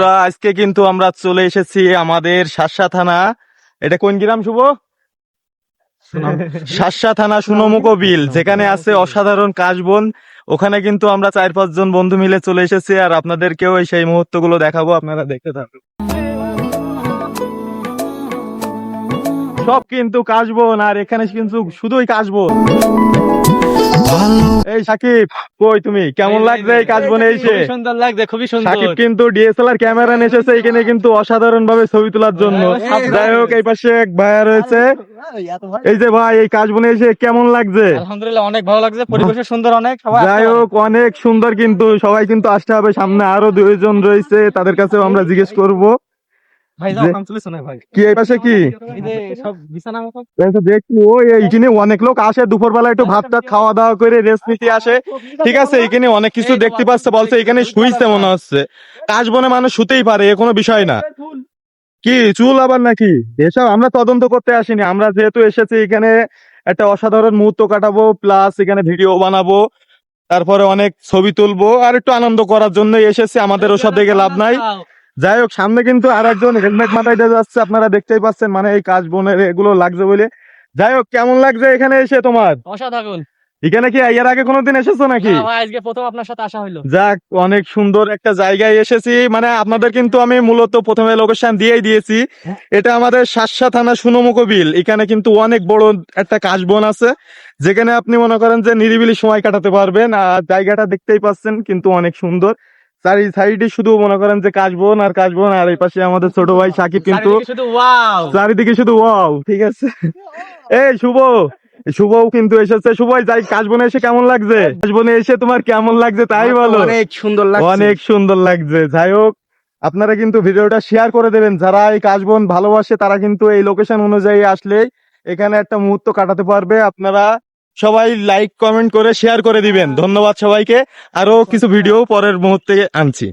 বন্ধুরা আজকে কিন্তু আমরা চলে এসেছি আমাদের শাসা থানা। এটা কোন গ্রাম শুভ? শাসা থানা সুনমুখো বিল যেখানে আছে অসাধারণ কাশবন। ওখানে কিন্তু আমরা চার পাঁচ জন বন্ধু মিলে চলে এসেছি আর আপনাদেরকেও এই সেই মুহূর্তগুলো দেখাবো আপনারা দেখতে থাকুন। সব কিন্তু কাশবন আর এখানে কিন্তু শুধুই কাশবন। এই সাকিব কই তুমি? কেমন লাগছে এই কাশবনে এসে? খুবই সুন্দর লাগছে খুবই সুন্দর। সাকিব কিন্তু ডিএসএলআর ক্যামেরা নিয়ে এসেছে এখানে কিন্তু অসাধারণ ভাবে ছবি তোলার জন্য। যাই হোক এই পাশে এক ভাইয়া রয়েছে। এই যে ভাই এই কাশবনে এসে কেমন লাগছে? আলহামদুলিল্লাহ অনেক ভালো লাগছে পরিবেশ সুন্দর অনেক সবাই যাই হোক অনেক সুন্দর কিন্তু সবাই কিন্তু আসতে হবে সামনে আরও দুইজন রয়েছে তাদের কাছেও আমরা জিজ্ঞেস করব। ভাই যাও কাম চলেছে না ভাই? কি এই পাশে কি? এই যে সব বিছানা মতো দেখছি ওই এইখানে অনেক লোক আসে দুপুর বেলা একটু ভাত টাত খাওয়া দাওয়া করে রেস্ট নিতে আসে। ঠিক আছে এখানে অনেক কিছু দেখতে পাচ্ছে বলছে এখানে শুইছে মনে হচ্ছে। কাশবনে মানুষ শুতেই পারে এ কোনো বিষয় না। কি চুল আবার নাকি? এসব আমরা তদন্ত করতে আসিনি। আমরা যেহেতু এসেছি এখানে একটা অসাধারণ মুহূর্ত কাটাবো প্লাস এখানে ভিডিও বানাবো তারপরে অনেক ছবি তুলবো আর একটু আনন্দ করার জন্য এসেছি। আমাদের ওসব দেখে লাভ নাই। যাই হোক সামনে কিন্তু আর একজন হেলমেট মাথায় দিয়ে যাচ্ছে আপনারা দেখতেই পাচ্ছেন মানে এই কাজ বনের এগুলো লাগছে বলে। যাই হোক কেমন লাগছে এখানে এসে তোমার? অসাধারণ। এখানে কি এর আগে কোনোদিন এসেছ নাকি? আজকে প্রথম আপনার সাথে আসা হইল। যাক অনেক সুন্দর একটা জায়গায় এসেছি। মানে আপনাদের কিন্তু আমি মূলত প্রথমে লোকেশন দিয়েই দিয়েছি। এটা আমাদের শাসা থানা সুনমুখো বিল। এখানে কিন্তু অনেক বড় একটা কাশবন আছে। যেখানে আপনি মনে করেন যে নিরিবিলি সময় কাটাতে পারবেন আর জায়গাটা দেখতেই পাচ্ছেন কিন্তু অনেক সুন্দর। চারি সাইডে শুধু মনে করেন যে কাশবন আর কাশবন আর এই পাশে আমাদের ছোট ভাই সাকিব কিন্তু চারিদিকে শুধু ওয়াও চারিদিকে শুধু ওয়াও ঠিক আছে? এই শুভ শুভও কিন্তু এসেছে। শুভ যাই কাশবনে এসে কেমন লাগছে? কাশবনে এসে তোমার কেমন লাগছে তাই বলো। অনেক সুন্দর লাগছে। অনেক সুন্দর লাগছে। যাই হোক আপনারা কিন্তু ভিডিওটা শেয়ার করে দেবেন। যারা এই কাশবন ভালোবাসে তারা কিন্তু এই লোকেশন অনুযায়ী আসলে এখানে একটা মুহূর্ত কাটাতে পারবে। আপনারা সবাই লাইক কমেন্ট করে শেয়ার করে দিবেন। ধন্যবাদ সবাইকে। আরও কিছু ভিডিও পরের মুহূর্তে আনছি।